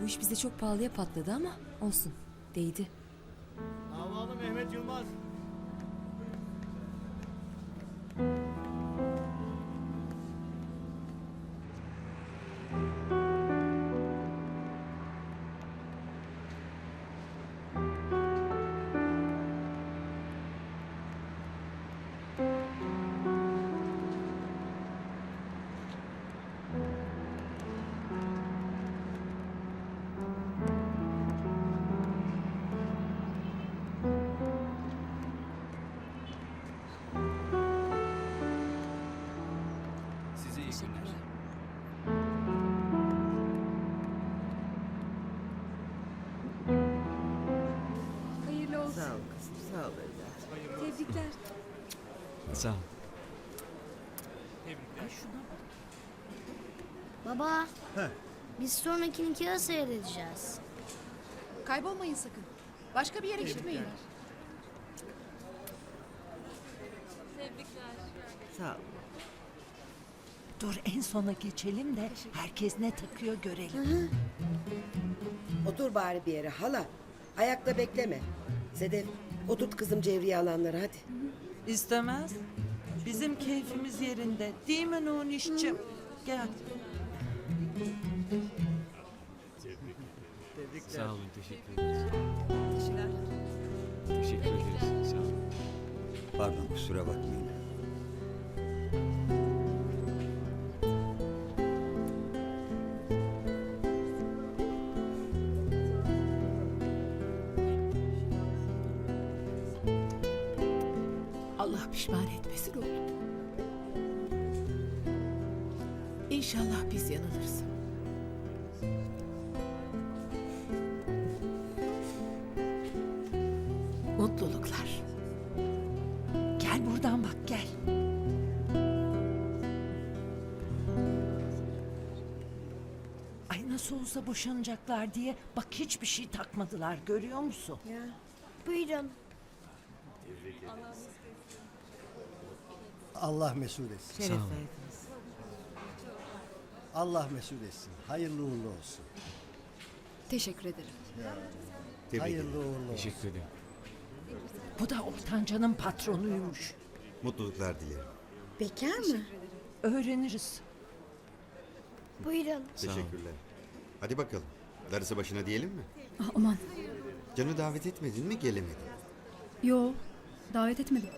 Bu iş bize çok pahalıya patladı ama olsun. Değdi. Davalı Mehmet Yılmaz. Sağ ol evladım. Tebrikler. Sağ ol. Baba. Biz sonrakini kira seyredeceğiz. Kaybolmayın sakın. Başka bir yere gitmeyin. Sağ ol. Dur en sona geçelim de herkes ne takıyor görelim. Otur bari bir yere hala. Ayakta bekleme. Sedef, oturt kızım cevriye alanları hadi. İstemez. Bizim keyfimiz yerinde. Değil mi Nuniş'cim? Gel. Sağ olun, teşekkür ederiz. Teşekkür ederiz. Sağ olun. Pardon kusura bakmayın. Allah pişman etmesin oğlum. İnşallah biz yanılırız. Mutluluklar. Gel buradan bak gel. Ay nasıl olsa boşanacaklar diye bak hiçbir şey takmadılar görüyor musun? Buyurun. Allah mesut etsin. Şeref verdiniz. Allah mesut etsin. Hayırlı uğurlu olsun. Teşekkür ederim. Hayırlı uğurlu olsun. Teşekkür ederim. Bu da ortancanın patronuymuş. Mutluluklar dilerim. Bekar mı? Öğreniriz. Buyurun. Teşekkürler. Hadi bakalım. Darısı başına diyelim mi? Aman. Canı davet etmedin mi gelemedi. Yo. Davet etmedim.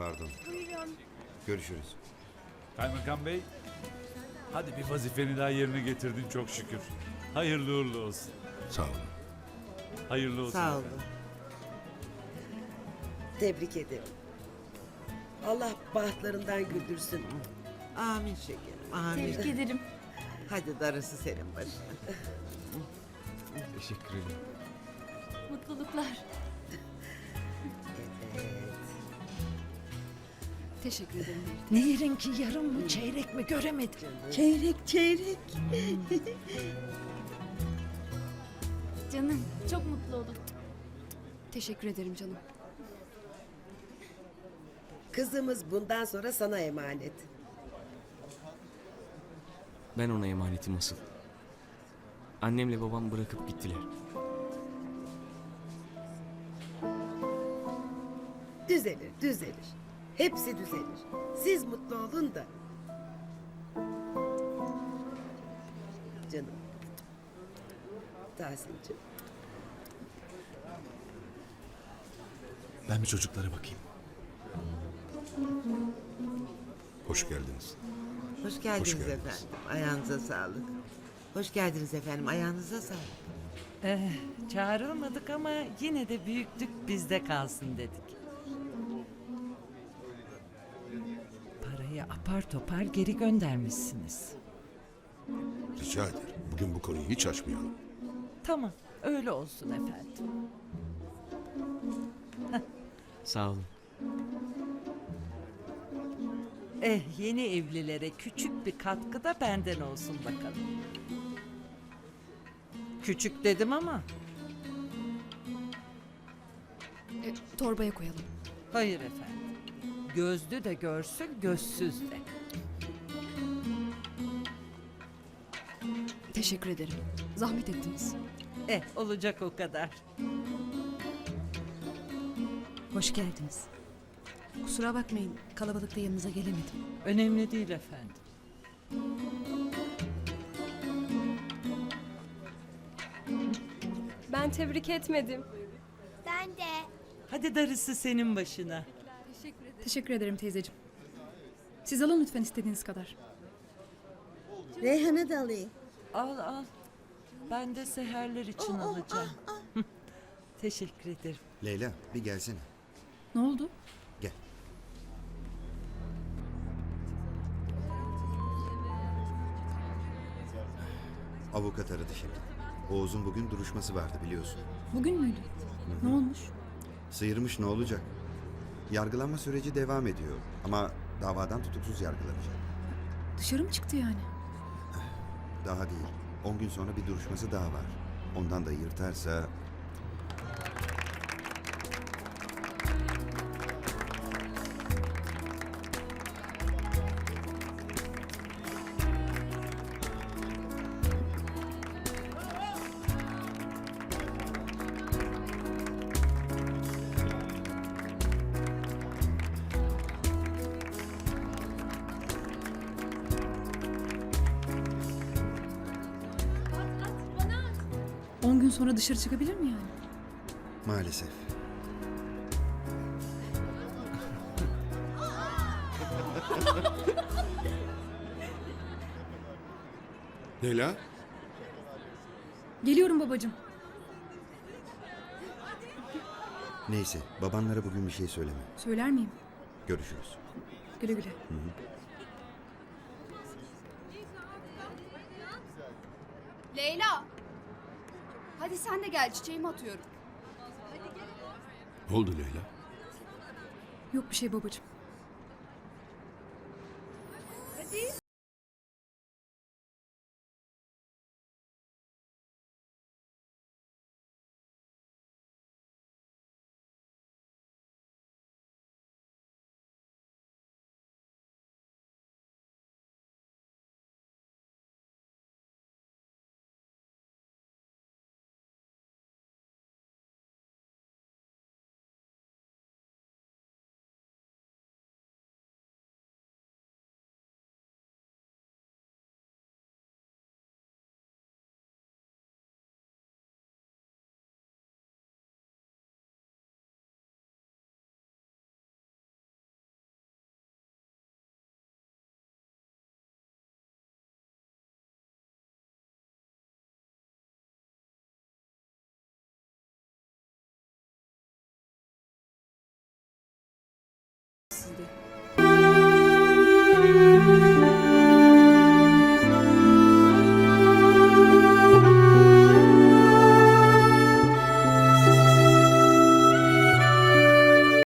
Pardon. Buyurun. Görüşürüz. Kaymakam Bey, hadi bir vazifeni daha yerine getirdin çok şükür. Hayırlı uğurlu olsun. Sağ olun. Hayırlı olsun. Sağ olun. efendim. Tebrik ederim. Allah bahtlarından güldürsün. Amin şekerim, amin. Tebrik ederim. Hadi darısı senin başına. Teşekkür ederim. Mutluluklar. Teşekkür ederim. Ne yerin ki yarım mı çeyrek mi göremedim. Çeyrek çeyrek. Canım çok mutlu oldum. Teşekkür ederim canım. Kızımız bundan sonra sana emanet. Ben ona emanetim asıl. Annemle babam bırakıp gittiler. Düzelir, düzelir. Hepsi düzelir. Siz mutlu olun da. Canım. Tahsin'cim. Ben bir çocuklara bakayım. Hoş geldiniz. Hoş geldiniz Hoş geldiniz. efendim. Ayağınıza sağlık. Hoş geldiniz efendim. Ayağınıza sağlık. Eh, çağrılmadık ama yine de büyüklük bizde kalsın dedik. Apar topar geri göndermişsiniz. Rica ederim. Bugün bu konuyu hiç açmayalım. Tamam, öyle olsun efendim. Sağ olun. Eh, yeni evlilere küçük bir katkı da benden olsun bakalım. Küçük dedim ama E, torbaya koyalım. hayır efendim. Gözlü de görsün, gözsüz de. Teşekkür ederim. Zahmet ettiniz. Eh olacak o kadar. Hoş geldiniz. Kusura bakmayın kalabalıkta yanınıza gelemedim. Önemli değil efendim. Ben tebrik etmedim. Ben de. Hadi darısı senin başına. Teşekkür ederim teyzeciğim. Siz alın lütfen istediğiniz kadar. Reyhan'ı da alayım. Al al. Ben de seherler için alacağım. Teşekkür ederim. Leyla bir gelsene. Ne oldu? Gel. Avukat aradı şimdi. Oğuz'un bugün duruşması vardı biliyorsun. Bugün müydü? Ne olmuş? Sıyırmış ne olacak? Yargılanma süreci devam ediyor. Ama davadan tutuksuz yargılanacak. Dışarı mı çıktı yani? Daha değil. 10 gün sonra bir duruşması daha var. Ondan da yırtarsa... gün sonra dışarı çıkabilir mi yani? Maalesef. Leyla, Geliyorum babacığım. Neyse babanlara bugün bir şey söyleme. Söyler miyim? Görüşürüz. Güle güle. Leyla! Hadi sen de gel çiçeğimi atıyorum. ne oldu Leyla? Yok bir şey babacığım.